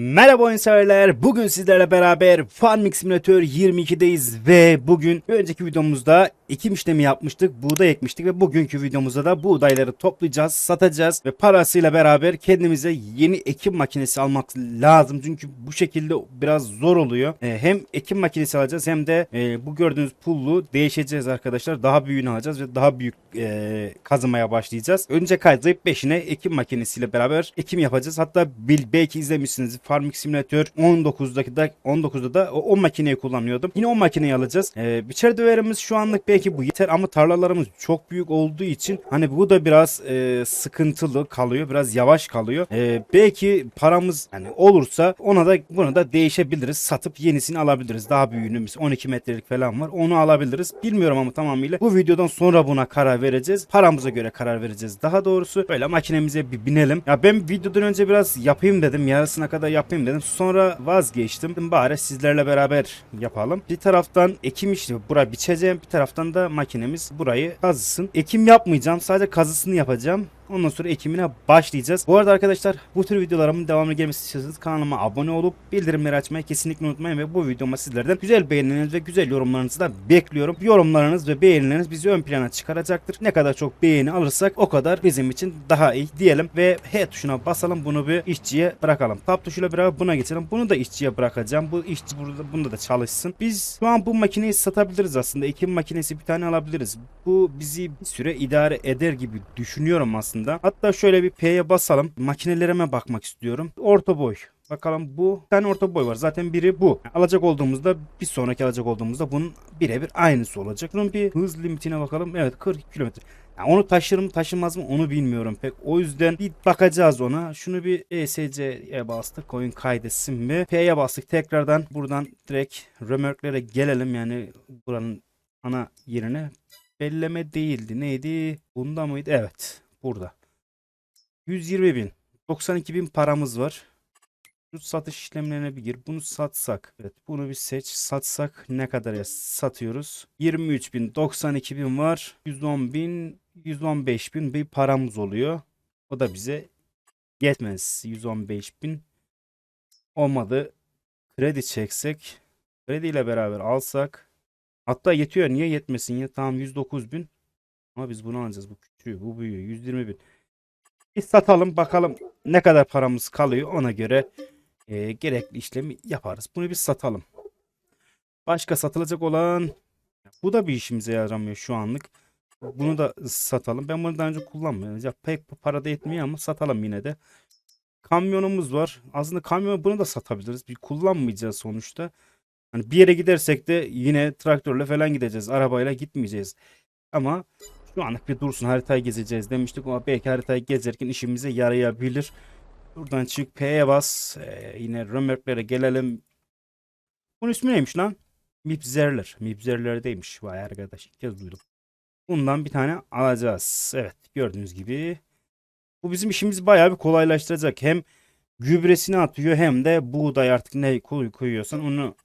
Merhaba oyun severler. Bugün sizlerle beraber Farming Simulator 22'deyiz ve bugün önceki videomuzda ekim işlemi yapmıştık. Buğday ekmiştik ve bugünkü videomuzda da buğdayları toplayacağız, satacağız ve parasıyla beraber kendimize yeni ekim makinesi almak lazım. Çünkü bu şekilde biraz zor oluyor. Ee, hem ekim makinesi alacağız hem de e, bu gördüğünüz pullu değişeceğiz arkadaşlar. Daha büyüğünü alacağız ve daha büyük e, kazımaya başlayacağız. Önce kazıyıp peşine ekim makinesiyle beraber ekim yapacağız. Hatta bil, belki izlemişsiniz Farming Simulator 19'daki da 19'da da o, o makineyi kullanıyordum. Yine o makineyi alacağız. Ee, biçer döverimiz şu anlık belki bu yeter ama tarlalarımız çok büyük olduğu için hani bu da biraz e, sıkıntılı kalıyor. Biraz yavaş kalıyor. Ee, belki paramız yani olursa ona da buna da değişebiliriz. Satıp yenisini alabiliriz. Daha büyüğünü mesela 12 metrelik falan var. Onu alabiliriz. Bilmiyorum ama tamamıyla. Bu videodan sonra buna karar vereceğiz. Paramıza göre karar vereceğiz. Daha doğrusu böyle makinemize bir binelim. Ya ben videodan önce biraz yapayım dedim. Yarısına kadar yapayım dedim. Sonra vazgeçtim. Bari sizlerle beraber yapalım. Bir taraftan ekim işlemi bura biçeceğim. Bir taraftan da makinemiz burayı kazısın. Ekim yapmayacağım. Sadece kazısını yapacağım. Ondan sonra ekimine başlayacağız. Bu arada arkadaşlar bu tür videolarımın devamlı gelmesi istiyorsanız kanalıma abone olup bildirimleri açmayı kesinlikle unutmayın ve bu videoma sizlerden güzel beğenileriniz ve güzel yorumlarınızı da bekliyorum. Yorumlarınız ve beğenileriniz bizi ön plana çıkaracaktır. Ne kadar çok beğeni alırsak o kadar bizim için daha iyi diyelim ve H tuşuna basalım bunu bir işçiye bırakalım. Tab tuşuyla beraber buna geçelim. Bunu da işçiye bırakacağım. Bu işçi burada bunda da çalışsın. Biz şu an bu makineyi satabiliriz aslında. Ekim makinesi bir tane alabiliriz. Bu bizi bir süre idare eder gibi düşünüyorum aslında. Hatta şöyle bir P'ye basalım. Makinelerime bakmak istiyorum. Orta boy. Bakalım bu bir tane orta boy var. Zaten biri bu. Alacak olduğumuzda bir sonraki alacak olduğumuzda bunun birebir aynısı olacak. Bunun bir hız limitine bakalım. Evet 40 kilometre. Yani onu taşır mı taşımaz mı onu bilmiyorum pek. O yüzden bir bakacağız ona. Şunu bir ESC'ye bastık. Koyun kaydetsin mi? P'ye bastık. Tekrardan buradan direkt römörklere gelelim. Yani buranın ana yerine. Belleme değildi. Neydi? Bunda mıydı? Evet. Burada. 120 bin. 92 bin paramız var. Şu satış işlemlerine bir gir. Bunu satsak. Evet bunu bir seç. Satsak ne kadar satıyoruz? 23 bin. 92 bin var. 110 bin. 115 bin bir paramız oluyor. O da bize yetmez. 115 bin. Olmadı. Kredi çeksek. Krediyle beraber alsak. Hatta yetiyor. Niye yetmesin ya? Tamam 109 bin. Ama biz bunu alacağız. Bu küçüğü. Bu büyüğü. 120 bin. Bir satalım bakalım ne kadar paramız kalıyor. Ona göre e, gerekli işlemi yaparız. Bunu bir satalım. Başka satılacak olan bu da bir işimize yaramıyor şu anlık. Bunu da satalım. Ben bunu daha önce kullanmıyorum. Ya pek para da etmiyor ama satalım yine de. Kamyonumuz var. Aslında kamyon bunu da satabiliriz. Bir kullanmayacağız sonuçta. Hani bir yere gidersek de yine traktörle falan gideceğiz. Arabayla gitmeyeceğiz. Ama şu anlık bir dursun haritayı gezeceğiz demiştik ama belki haritayı gezerken işimize yarayabilir. Buradan çık P'ye bas. Ee, yine römörklere gelelim. Bunun ismi neymiş lan? Mipzerler. Mipzerlerdeymiş. Vay arkadaş ilk kez duydum. Bundan bir tane alacağız. Evet gördüğünüz gibi. Bu bizim işimizi bayağı bir kolaylaştıracak. Hem gübresini atıyor hem de buğday artık ne koy koyuyorsan onu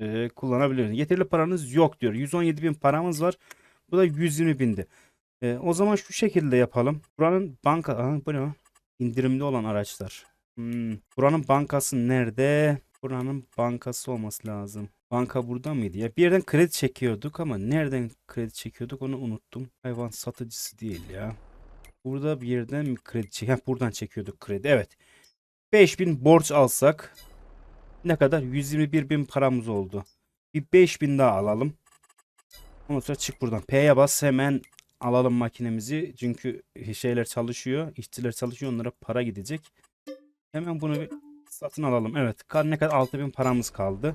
e, kullanabiliyorsun. Yeterli paranız yok diyor. 117 bin paramız var. Bu da 120 bindi. E, o zaman şu şekilde yapalım. Buranın banka... Aha, bu ne? İndirimli olan araçlar. Hmm. Buranın bankası nerede? Buranın bankası olması lazım. Banka burada mıydı? Ya bir yerden kredi çekiyorduk ama nereden kredi çekiyorduk onu unuttum. Hayvan satıcısı değil ya. Burada bir yerden mi kredi çek? Heh, buradan çekiyorduk kredi. Evet. 5000 borç alsak ne kadar? 121 bin paramız oldu. Bir 5000 daha alalım. Ondan sonra çık buradan. P'ye bas hemen alalım makinemizi. Çünkü şeyler çalışıyor. işçiler çalışıyor. Onlara para gidecek. Hemen bunu bir satın alalım. Evet. Ne kadar 6000 paramız kaldı.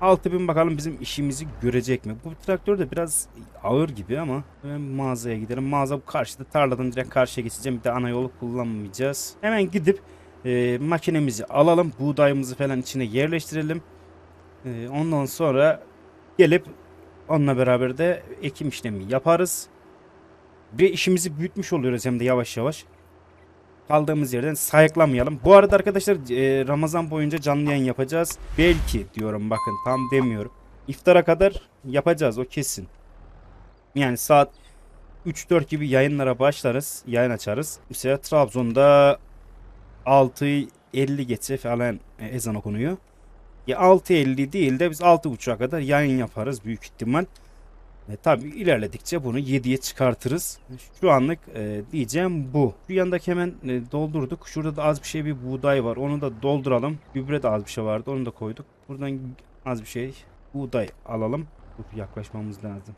6000 bakalım bizim işimizi görecek mi? Bu traktör de biraz ağır gibi ama hemen mağazaya gidelim. Mağaza bu karşıda tarladan direkt karşıya geçeceğim. Bir de ana yolu kullanmayacağız. Hemen gidip e, makinemizi alalım. Buğdayımızı falan içine yerleştirelim. E, ondan sonra gelip onunla beraber de ekim işlemi yaparız. Bir işimizi büyütmüş oluyoruz hem de yavaş yavaş. Kaldığımız yerden sayıklamayalım. Bu arada arkadaşlar e, Ramazan boyunca canlı yayın yapacağız. Belki diyorum bakın tam demiyorum. İftara kadar yapacağız o kesin. Yani saat 3-4 gibi yayınlara başlarız. Yayın açarız. Mesela Trabzon'da 6 50 geçe falan ezan okunuyor. Ya 6.50 değil de biz 6.30'a kadar yayın yaparız büyük ihtimal. E, tabii ilerledikçe bunu 7'ye çıkartırız. Şu anlık e, diyeceğim bu. Şu yandaki hemen e, doldurduk. Şurada da az bir şey bir buğday var. Onu da dolduralım. Gübre de az bir şey vardı. Onu da koyduk. Buradan az bir şey buğday alalım. Dur, yaklaşmamız lazım.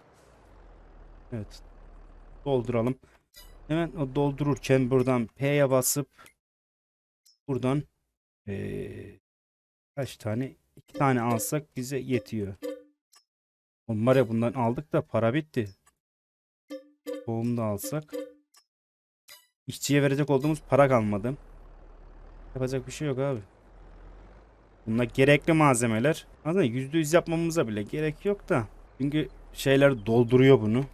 Evet. Dolduralım. Hemen o doldururken buradan P'ye basıp buradan eee, kaç tane? iki tane alsak bize yetiyor. Oğlum var ya bundan aldık da para bitti. Tohum da alsak. İşçiye verecek olduğumuz para kalmadı. Yapacak bir şey yok abi. Bunlar gerekli malzemeler. Aslında %100 yapmamıza bile gerek yok da. Çünkü şeyler dolduruyor bunu.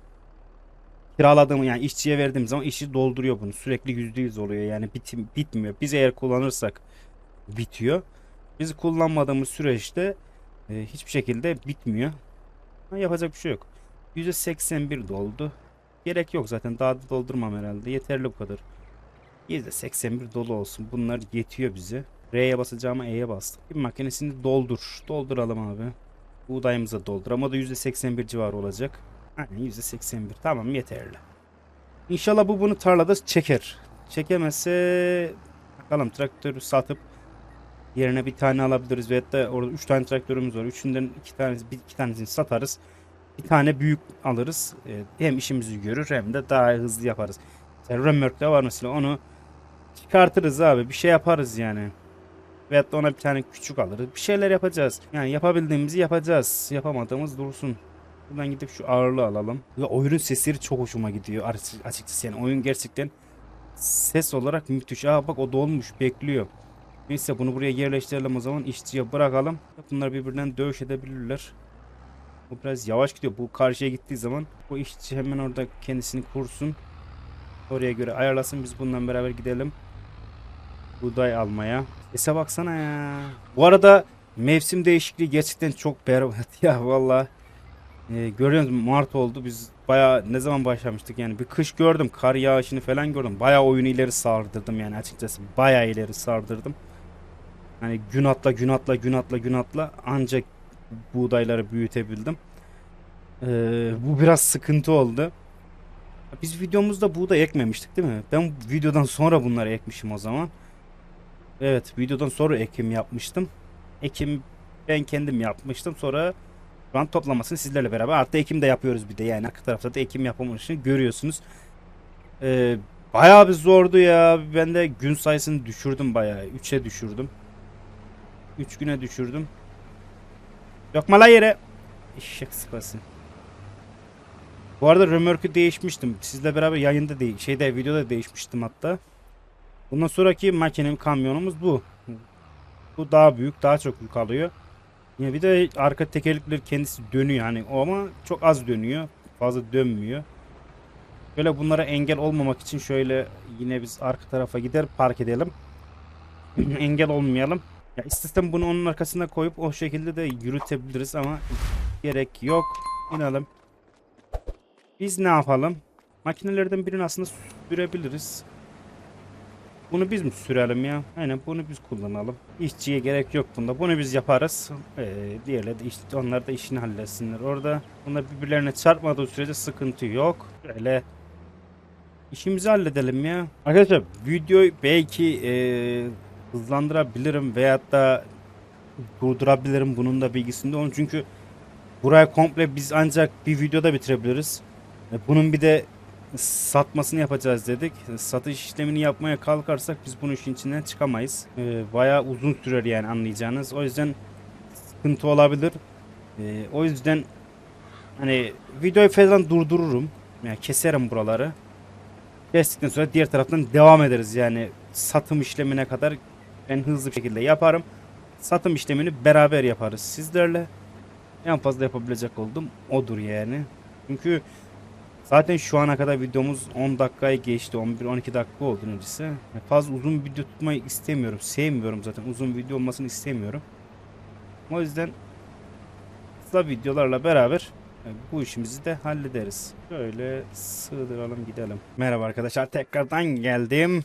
Kiraladığım yani işçiye verdiğim zaman işi dolduruyor bunu. Sürekli %100 oluyor yani bitim, bitmiyor. Biz eğer kullanırsak bitiyor. Biz kullanmadığımız süreçte e, hiçbir şekilde bitmiyor. Yapacak bir şey yok. %81 doldu. Gerek yok zaten daha da doldurmam herhalde. Yeterli bu kadar. %81 dolu olsun. Bunlar yetiyor bize. R'ye basacağıma E'ye bastım. Bir makinesini doldur. Dolduralım abi. Buğdayımıza doldur ama da %81 civarı olacak. Aynen %81. Tamam yeterli. İnşallah bu bunu tarlada çeker. Çekemezse bakalım traktörü satıp yerine bir tane alabiliriz veyahut da orada 3 tane traktörümüz var. Üçünden iki tanesi bir iki tanesini satarız. Bir tane büyük alırız. Ee, hem işimizi görür hem de daha hızlı yaparız. Mesela Römörk'te var mesela onu çıkartırız abi. Bir şey yaparız yani. Veyahut da ona bir tane küçük alırız. Bir şeyler yapacağız. Yani yapabildiğimizi yapacağız. Yapamadığımız dursun. Buradan gidip şu ağırlığı alalım. Ve oyunun sesleri çok hoşuma gidiyor açı- açıkçası. Yani oyun gerçekten ses olarak müthiş. Aa bak o dolmuş bekliyor. Neyse bunu buraya yerleştirelim o zaman işçiye bırakalım. Bunlar birbirinden dövüş edebilirler. Bu biraz yavaş gidiyor. Bu karşıya gittiği zaman bu işçi hemen orada kendisini kursun. Oraya göre ayarlasın. Biz bundan beraber gidelim. Buğday almaya. Sese baksana ya. Bu arada mevsim değişikliği gerçekten çok berbat ya valla. Ee, görüyorsunuz Mart oldu. Biz baya ne zaman başlamıştık yani bir kış gördüm. Kar yağışını falan gördüm. Baya oyunu ileri sardırdım yani açıkçası. Baya ileri sardırdım. Hani gün atla gün atla gün atla gün atla ancak buğdayları büyütebildim. Ee, bu biraz sıkıntı oldu. Biz videomuzda buğday ekmemiştik değil mi? Ben videodan sonra bunları ekmişim o zaman. Evet videodan sonra ekim yapmıştım. Ekim ben kendim yapmıştım. Sonra şu an toplamasını sizlerle beraber artı ekim de yapıyoruz bir de yani arka tarafta da ekim yapılmışını görüyorsunuz. Ee, bayağı bir zordu ya. Ben de gün sayısını düşürdüm bayağı. 3'e düşürdüm. 3 güne düşürdüm. Lokma la yere. Eşek sıpası. Bu arada römörkü değişmiştim. Sizle beraber yayında değil, şeyde videoda değişmiştim hatta. Bundan sonraki makinem kamyonumuz bu. Bu daha büyük, daha çok yük alıyor. Ya bir de arka tekerlekler kendisi dönüyor hani o ama çok az dönüyor. Fazla dönmüyor. Böyle bunlara engel olmamak için şöyle yine biz arka tarafa gider park edelim. engel olmayalım. Ya istesem bunu onun arkasına koyup o şekilde de yürütebiliriz ama gerek yok. İnelim. Biz ne yapalım? Makinelerden birini aslında sürebiliriz. Bunu biz mi sürelim ya? Aynen bunu biz kullanalım. İşçiye gerek yok bunda. Bunu biz yaparız. Ee, diğerleri de işte onlar da işini halletsinler. Orada bunlar birbirlerine çarpmadığı sürece sıkıntı yok. Böyle işimizi halledelim ya. Arkadaşlar videoyu belki e, hızlandırabilirim veyahut da durdurabilirim bunun da bilgisinde olun. Çünkü burayı komple biz ancak bir videoda bitirebiliriz. E, Bunun bir de satmasını yapacağız dedik. Satış işlemini yapmaya kalkarsak biz bunun işin içinden çıkamayız. Ee, bayağı uzun sürer yani anlayacağınız. O yüzden sıkıntı olabilir. Ee, o yüzden hani videoyu falan durdururum. Yani keserim buraları. Kestikten sonra diğer taraftan devam ederiz. Yani satım işlemine kadar en hızlı bir şekilde yaparım. Satım işlemini beraber yaparız sizlerle. En fazla yapabilecek oldum odur yani. Çünkü Zaten şu ana kadar videomuz 10 dakikayı geçti. 11-12 dakika oldu öncesi. Fazla uzun video tutmayı istemiyorum. Sevmiyorum zaten. Uzun video olmasını istemiyorum. O yüzden kısa videolarla beraber e, bu işimizi de hallederiz. Şöyle sığdıralım gidelim. Merhaba arkadaşlar tekrardan geldim.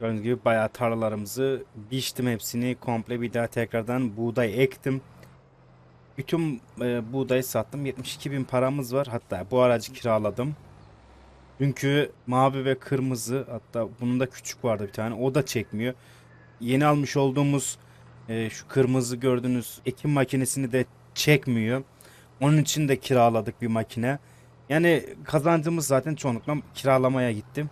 Gördüğünüz gibi bayağı tarlalarımızı biçtim hepsini komple bir daha tekrardan buğday ektim. Bütün e, buğdayı sattım. 72 bin paramız var. Hatta bu aracı kiraladım. Çünkü mavi ve kırmızı hatta bunun da küçük vardı bir tane. O da çekmiyor. Yeni almış olduğumuz e, şu kırmızı gördüğünüz ekim makinesini de çekmiyor. Onun için de kiraladık bir makine. Yani kazancımız zaten çoğunlukla kiralamaya gittim.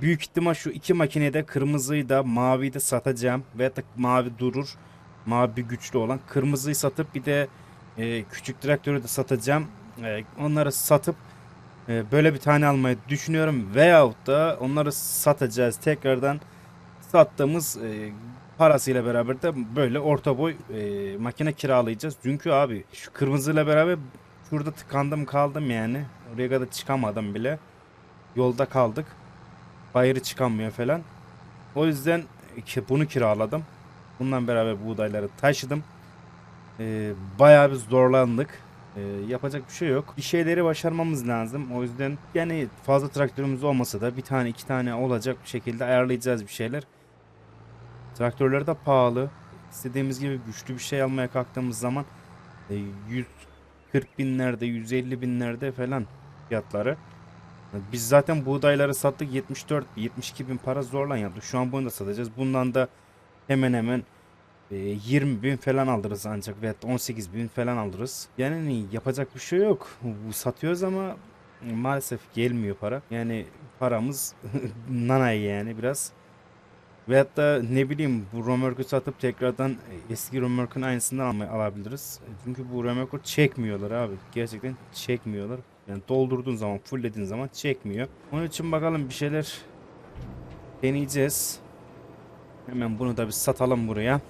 Büyük ihtimal şu iki makineyi de kırmızıyı da maviyi de satacağım. Ve da mavi durur. Mavi güçlü olan. Kırmızıyı satıp bir de e, küçük traktörü de satacağım. E, onları satıp e, böyle bir tane almayı düşünüyorum. Veyahut da onları satacağız. Tekrardan sattığımız e, parasıyla beraber de böyle orta boy e, makine kiralayacağız. Çünkü abi şu kırmızıyla beraber şurada tıkandım kaldım yani. Oraya kadar çıkamadım bile. Yolda kaldık. Bayırı çıkamıyor falan. O yüzden bunu kiraladım. Bundan beraber buğdayları taşıdım. Ee, bayağı bir zorlandık. Ee, yapacak bir şey yok. Bir şeyleri başarmamız lazım. O yüzden yani fazla traktörümüz olmasa da bir tane iki tane olacak bir şekilde ayarlayacağız bir şeyler. Traktörler de pahalı. İstediğimiz gibi güçlü bir şey almaya kalktığımız zaman e, 140 binlerde 150 binlerde falan fiyatları. Biz zaten buğdayları sattık 74 72 bin para zorla yaptık. Şu an bunu da satacağız. Bundan da hemen hemen e, 20 bin falan alırız ancak veyahut da 18 bin falan alırız. Yani yapacak bir şey yok. Satıyoruz ama maalesef gelmiyor para. Yani paramız nanay yani biraz. Veyahut da ne bileyim bu römorku satıp tekrardan eski römorkun aynısından alabiliriz. Çünkü bu römorku çekmiyorlar abi. Gerçekten çekmiyorlar. Yani doldurduğun zaman, fulllediğin zaman çekmiyor. Onun için bakalım bir şeyler deneyeceğiz. Hemen bunu da bir satalım buraya.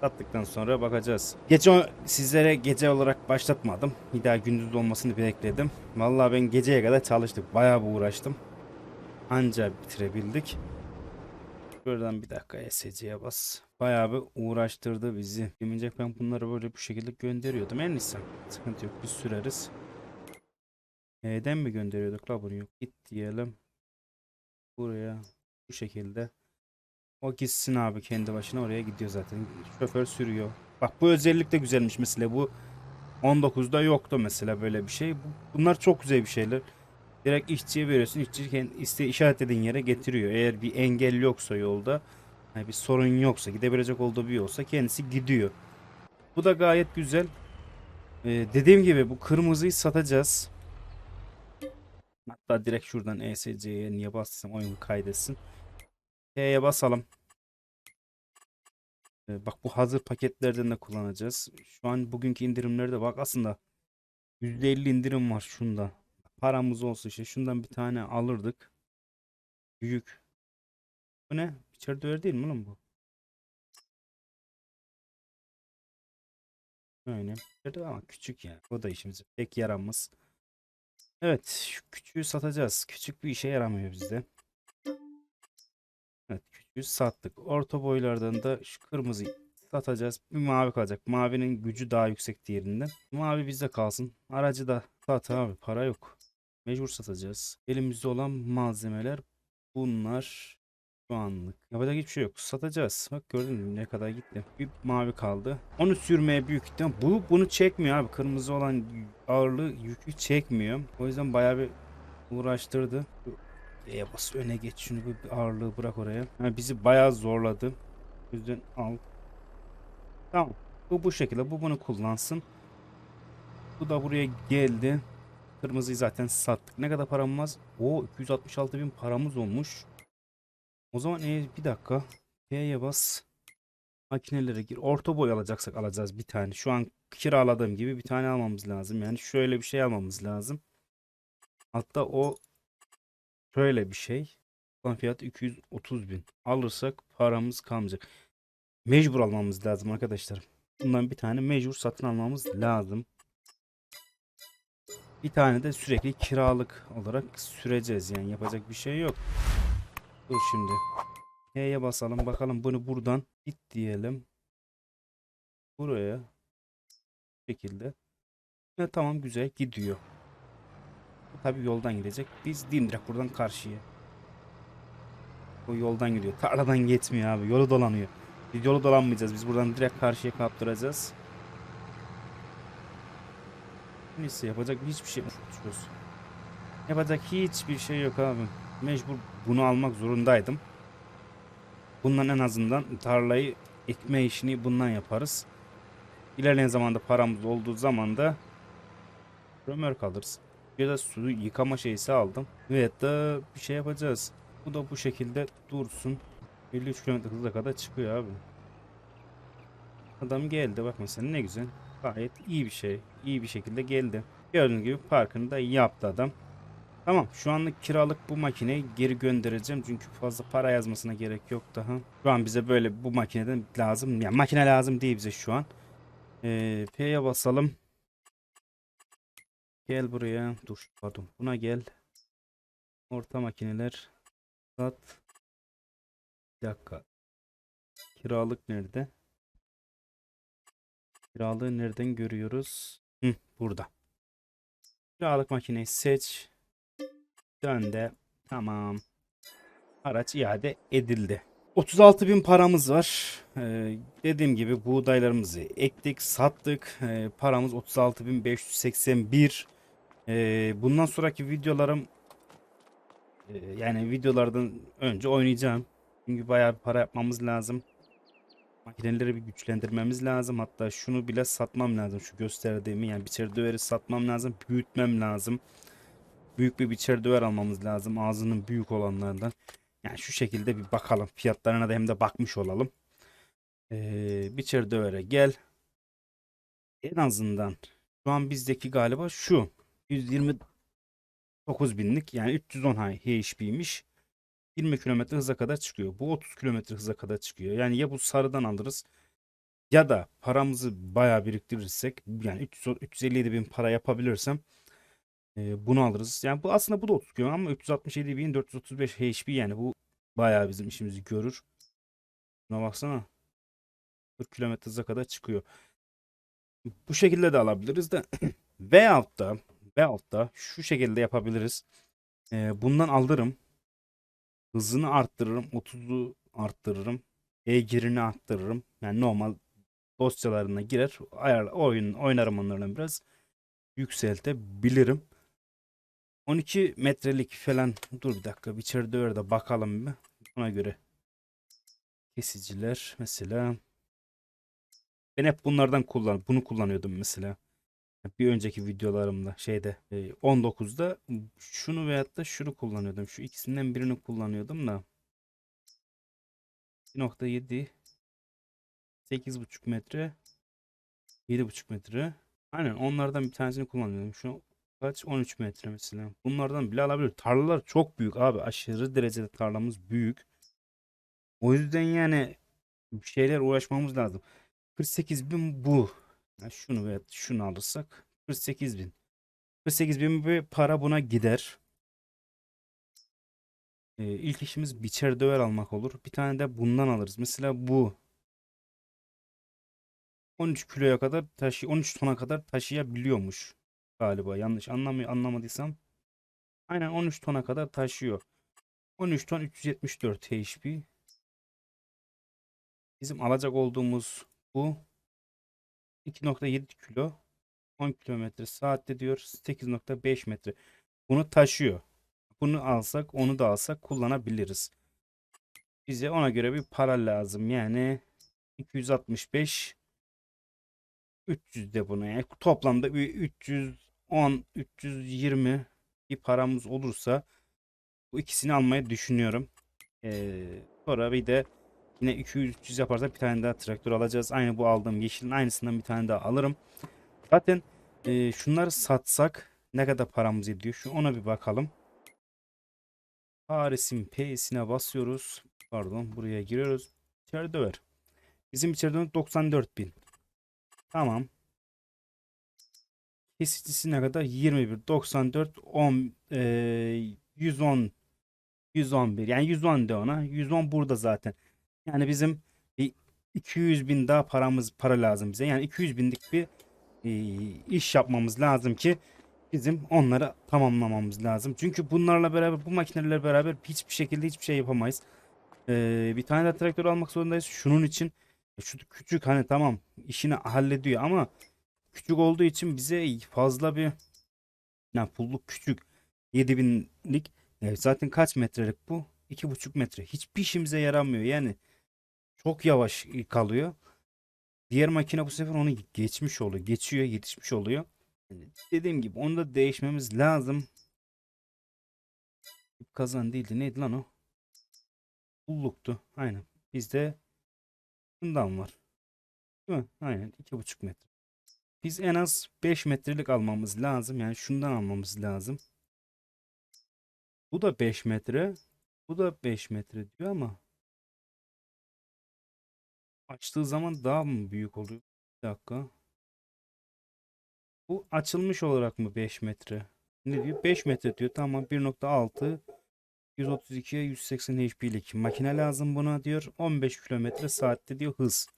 Sattıktan sonra bakacağız. Gece sizlere gece olarak başlatmadım. Bir daha gündüz olmasını bekledim. Vallahi ben geceye kadar çalıştık. Bayağı bir uğraştım. Anca bitirebildik. Şuradan bir dakika ESC'ye bas. Bayağı bir uğraştırdı bizi. Demeyecek ben bunları böyle bu şekilde gönderiyordum. En iyisi. Sıkıntı yok. Biz süreriz. Neden mi gönderiyorduk la bunu? Yok. Git diyelim. Buraya. Bu şekilde. O gitsin abi kendi başına oraya gidiyor zaten. Şoför sürüyor. Bak bu özellik de güzelmiş mesela. Bu 19'da yoktu mesela böyle bir şey. Bu- Bunlar çok güzel bir şeyler. Direkt işçiye veriyorsun. İşçi kendi iste işaretlediğin yere getiriyor. Eğer bir engel yoksa yolda, hani bir sorun yoksa, gidebilecek olduğu bir yolsa kendisi gidiyor. Bu da gayet güzel. Ee, dediğim gibi bu kırmızıyı satacağız. Hatta direkt şuradan ESC'ye niye bassam oyun kaydetsin. T'ye basalım. Ee, bak bu hazır paketlerden de kullanacağız. Şu an bugünkü indirimlerde bak aslında %50 indirim var şunda. Paramız olsa işte şundan bir tane alırdık. Büyük. Bu ne? İçeride öyle değil mi oğlum bu? İçeride ama küçük ya. O da işimize pek yaramaz. Evet, şu küçüğü satacağız. Küçük bir işe yaramıyor bizde. Evet, küçüğü sattık. Orta boylardan da şu kırmızıyı satacağız. Bir mavi kalacak. Mavinin gücü daha yüksek diğerinden. Mavi bizde kalsın. Aracı da sat abi. Para yok. Mecbur satacağız. Elimizde olan malzemeler bunlar. Şu anlık. Yapacak hiçbir şey yok. Satacağız. Bak gördün mü ne kadar gitti. Bir mavi kaldı. Onu sürmeye büyük ihtimal. Bu bunu çekmiyor abi. Kırmızı olan ağırlığı yükü çekmiyor. O yüzden bayağı bir uğraştırdı. E'ye bas öne geç şunu bir ağırlığı bırak oraya. Ha, bizi bayağı zorladı. O yüzden al. Tamam. Bu bu şekilde. Bu bunu kullansın. Bu da buraya geldi. Kırmızıyı zaten sattık. Ne kadar paramız? O 266 bin paramız olmuş. O zaman e, bir dakika. P'ye bas. Makinelere gir. Orta boy alacaksak alacağız bir tane. Şu an kiraladığım gibi bir tane almamız lazım. Yani şöyle bir şey almamız lazım. Hatta o şöyle bir şey. Lan fiyatı 230 bin. Alırsak paramız kalmayacak. Mecbur almamız lazım arkadaşlar. Bundan bir tane mecbur satın almamız lazım. Bir tane de sürekli kiralık olarak süreceğiz yani yapacak bir şey yok. Dur şimdi. H'ye basalım bakalım bunu buradan git diyelim. Buraya. Bu şekilde. Ve tamam güzel gidiyor. Tabi yoldan gidecek. Biz dimdirek buradan karşıya. O yoldan gidiyor. Tarladan geçmiyor abi. Yolu dolanıyor. Biz yolu dolanmayacağız. Biz buradan direkt karşıya kaptıracağız. Neyse yapacak hiçbir şey yok. Yapacak hiçbir şey yok abi. Mecbur bunu almak zorundaydım. Bundan en azından tarlayı ekme işini bundan yaparız. İlerleyen zamanda paramız olduğu zaman da römork alırız. Ya da su yıkama şeysi aldım. Ve da bir şey yapacağız. Bu da bu şekilde dursun. 53 km hıza kadar çıkıyor abi. Adam geldi bak mesela ne güzel. Gayet iyi bir şey. İyi bir şekilde geldi. Gördüğünüz gibi parkını da yaptı adam. Tamam şu anlık kiralık bu makineyi geri göndereceğim. Çünkü fazla para yazmasına gerek yok daha. Şu an bize böyle bu makineden lazım. Yani makine lazım değil bize şu an. Ee, P'ye basalım. Gel buraya. Dur pardon. Buna gel. Orta makineler. Sat. Bir dakika. Kiralık nerede? Kiralığı nereden görüyoruz? Hı, burada. Kiralık makineyi seç. Dön de. Tamam. Araç iade edildi. 36 bin paramız var. Ee, dediğim gibi buğdaylarımızı ektik, sattık. Ee, paramız 36.581. Ee, bundan sonraki videolarım e, yani videolardan önce oynayacağım. Çünkü bayağı bir para yapmamız lazım. Makineleri bir güçlendirmemiz lazım. Hatta şunu bile satmam lazım. Şu gösterdiğimi yani biçer döveri satmam lazım. Büyütmem lazım. Büyük bir biçer döver almamız lazım. Ağzının büyük olanlardan. Yani şu şekilde bir bakalım. Fiyatlarına da hem de bakmış olalım. Ee, biçer dövere gel. En azından şu an bizdeki galiba şu. 129 binlik yani 310 HP'ymiş. 20 km hıza kadar çıkıyor. Bu 30 km hıza kadar çıkıyor. Yani ya bu sarıdan alırız ya da paramızı bayağı biriktirirsek yani 300, 357 bin para yapabilirsem bunu alırız. Yani bu aslında bu da 30 km ama 367 bin 435 HP yani bu bayağı bizim işimizi görür. Buna baksana. 40 km hıza kadar çıkıyor. Bu şekilde de alabiliriz de veyahut da veyahut da şu şekilde yapabiliriz. E, bundan alırım. Hızını arttırırım. 30'u arttırırım. E-girini arttırırım. Yani normal dosyalarına girer. Ayar, oyun, oynarım onlarla biraz. Yükseltebilirim. 12 metrelik falan. Dur bir dakika. Bir içeride öyle bakalım bir. Buna göre. Kesiciler mesela. Ben hep bunlardan kullan bunu kullanıyordum mesela. Bir önceki videolarımda şeyde e, 19'da şunu veyahut da şunu kullanıyordum. Şu ikisinden birini kullanıyordum da. 1.7 8.5 metre 7.5 metre. Aynen onlardan bir tanesini kullanıyordum. Şu kaç 13 metre mesela. Bunlardan bile alabilir. Tarlalar çok büyük abi. Aşırı derecede tarlamız büyük. O yüzden yani bir şeyler uğraşmamız lazım. 48 bin bu. Ya şunu ve şunu alırsak 48 bin. 48 bin bir para buna gider. Ee, ilk işimiz biçer döver almak olur. Bir tane de bundan alırız. Mesela bu 13 kiloya kadar taşı 13 tona kadar taşıyabiliyormuş galiba. Yanlış anlamıyor anlamadıysam. Aynen 13 tona kadar taşıyor. 13 ton 374 HP. Bizim alacak olduğumuz bu 2.7 kilo 10 kilometre saatte diyor 8.5 metre. Bunu taşıyor. Bunu alsak onu da alsak kullanabiliriz. Bize ona göre bir para lazım. Yani 265 300 de buna. Yani toplamda bir 310 320 bir paramız olursa bu ikisini almayı düşünüyorum. Ee, sonra bir de Yine 200-300 yaparsak bir tane daha traktör alacağız. Aynı bu aldığım yeşilin aynısından bir tane daha alırım. Zaten e, şunları satsak ne kadar paramız ediyor? Şu ona bir bakalım. Paris'in P'sine basıyoruz. Pardon buraya giriyoruz. İçeri döver. Bizim içeride 94 bin. Tamam. Kesicisi ne kadar? 21, 94, 10, e, 110, 111. Yani 110 de ona. 110 burada zaten. Yani bizim bir 200 bin daha paramız para lazım bize. Yani 200 binlik bir e, iş yapmamız lazım ki bizim onları tamamlamamız lazım. Çünkü bunlarla beraber bu makinelerle beraber hiçbir şekilde hiçbir şey yapamayız. Ee, bir tane de traktör almak zorundayız. Şunun için e, şu küçük hani tamam işini hallediyor ama küçük olduğu için bize fazla bir yani pulluk küçük 7000'lik e, zaten kaç metrelik bu? 2,5 metre. Hiçbir işimize yaramıyor. Yani çok yavaş kalıyor. Diğer makine bu sefer onu geçmiş oluyor. Geçiyor, yetişmiş oluyor. Yani dediğim gibi onu da değişmemiz lazım. Kazan değildi. Neydi lan o? Pulluktu. Aynen. Bizde bundan var. Değil mi? Aynen. 2,5 metre. Biz en az 5 metrelik almamız lazım. Yani şundan almamız lazım. Bu da 5 metre. Bu da 5 metre diyor ama açtığı zaman daha mı büyük oluyor? Bir dakika. Bu açılmış olarak mı 5 metre? Ne diyor? 5 metre diyor. Tamam 1.6 132'ye 180 HP'lik makine lazım buna diyor. 15 kilometre saatte diyor hız.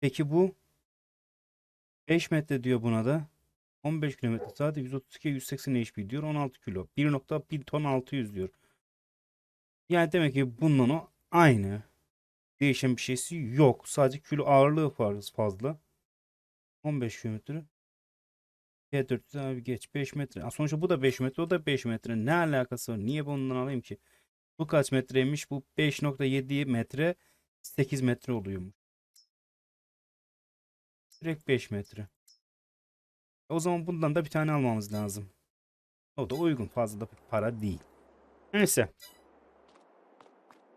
Peki bu 5 metre diyor buna da. 15 kilometre saatte 132'ye 180 HP diyor. 16 kilo. 1.1 ton 600 diyor. Yani demek ki bundan o aynı. Değişen bir şeysi yok. Sadece kilo ağırlığı fazla. 15 kilometre. T400 abi geç 5 metre. Sonuçta bu da 5 metre o da 5 metre. Ne alakası var? Niye bundan alayım ki? Bu kaç metreymiş? Bu 5.7 metre 8 metre oluyormuş. Direkt 5 metre. O zaman bundan da bir tane almamız lazım. O da uygun. Fazla da para değil. Neyse.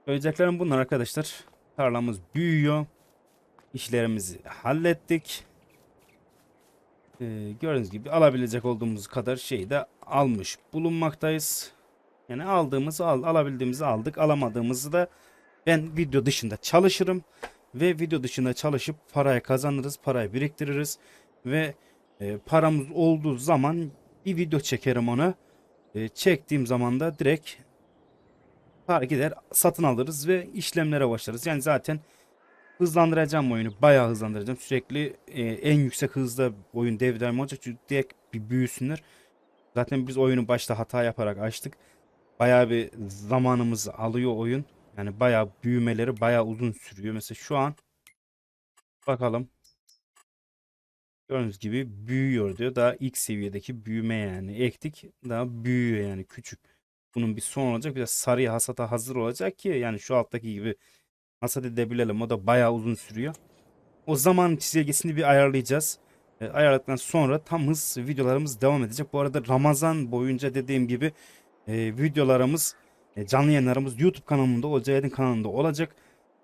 Söyleyeceklerim bunlar arkadaşlar. Tarlamız büyüyor. İşlerimizi hallettik. Ee, gördüğünüz gibi alabilecek olduğumuz kadar şeyi de almış bulunmaktayız. Yani aldığımızı al, alabildiğimizi aldık. Alamadığımızı da ben video dışında çalışırım. Ve video dışında çalışıp parayı kazanırız. Parayı biriktiririz. Ve e, paramız olduğu zaman bir video çekerim ona. E, çektiğim zaman da direkt para gider satın alırız ve işlemlere başlarız. Yani zaten hızlandıracağım oyunu. Bayağı hızlandıracağım. Sürekli e, en yüksek hızda oyun devre olacak. Çünkü direkt bir büyüsünler. Zaten biz oyunu başta hata yaparak açtık. Bayağı bir zamanımızı alıyor oyun. Yani bayağı büyümeleri bayağı uzun sürüyor. Mesela şu an bakalım. Gördüğünüz gibi büyüyor diyor. Daha ilk seviyedeki büyüme yani. Ektik daha büyüyor yani küçük. Bunun bir son olacak. Bir de sarıya hasata hazır olacak ki yani şu alttaki gibi hasat edebilelim. O da bayağı uzun sürüyor. O zaman çizelgesini bir ayarlayacağız. E, ayarladıktan sonra tam hız videolarımız devam edecek. Bu arada Ramazan boyunca dediğim gibi e, videolarımız e, canlı yayınlarımız YouTube kanalımda Olcay Aydın kanalında olacak.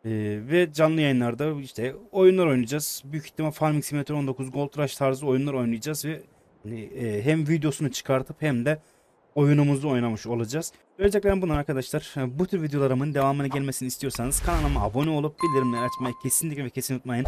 E, ve canlı yayınlarda işte oyunlar oynayacağız. Büyük ihtimal Farming Simulator 19 Gold Rush tarzı oyunlar oynayacağız ve hani, e, hem videosunu çıkartıp hem de oyunumuzu oynamış olacağız. Söyleyeceklerim bunlar arkadaşlar. Bu tür videolarımın devamını gelmesini istiyorsanız kanalıma abone olup bildirimleri açmayı kesinlikle ve kesin unutmayın.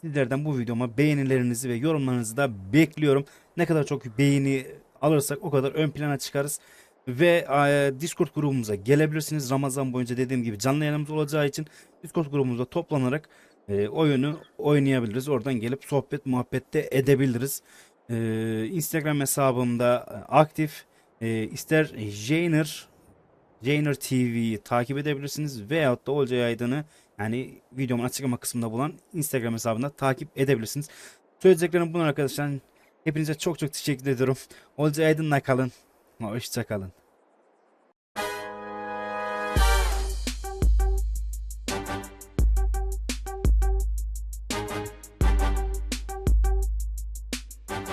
Sizlerden bu videoma beğenilerinizi ve yorumlarınızı da bekliyorum. Ne kadar çok beğeni alırsak o kadar ön plana çıkarız. Ve e, Discord grubumuza gelebilirsiniz. Ramazan boyunca dediğim gibi canlı yayınımız olacağı için Discord grubumuzda toplanarak e, oyunu oynayabiliriz. Oradan gelip sohbet muhabbette edebiliriz. E, Instagram hesabımda aktif. E, ister Jainer Jainer TV'yi takip edebilirsiniz veyahut da Olcay Aydın'ı yani videomun açıklama kısmında bulan Instagram hesabında takip edebilirsiniz. Söyleyeceklerim bunlar arkadaşlar. Hepinize çok çok teşekkür ediyorum. Olcay Aydın'la kalın. Hoşça kalın.